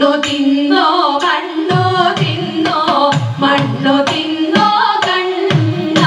മണ്ണു തിന്നോ കണ്ണോ തിന്നോ മണ്ണു തിന്നോ കണ്ണ.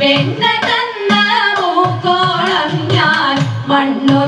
വെണ്ണ തന്ന മൂക്കോളം ഞാൻ മണ്ണു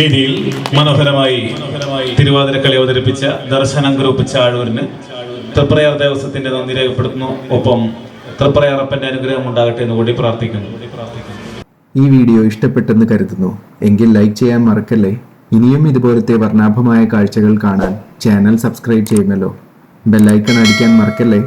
വേദിയിൽ മനോഹരമായി തിരുവാതിരക്കളി അവതരിപ്പിച്ച ദർശനം ഗ്രൂപ്പ് ചാഴൂരിന് തൃപ്രയാർ ദേവസ്വത്തിന്റെ നന്ദി രേഖപ്പെടുത്തുന്നു. ഒപ്പം തൃപ്രയാറപ്പന്റെ അനുഗ്രഹം ഉണ്ടാകട്ടെ എന്ന് കൂടി പ്രാർത്ഥിക്കുന്നു. ഈ വീഡിയോ ഇഷ്ടപ്പെട്ടെന്ന് കരുതുന്നു. എങ്കിൽ ലൈക്ക് ചെയ്യാൻ മറക്കല്ലേ? ഇനിയും ഇതുപോലത്തെ വർണാഭമായ കാഴ്ചകൾ കാണാൻ ചാനൽ സബ്സ്ക്രൈബ് ചെയ്യുന്നല്ലോ. ബെല്ലൈക്കൺ അടിക്കാൻ മറക്കല്ലേ?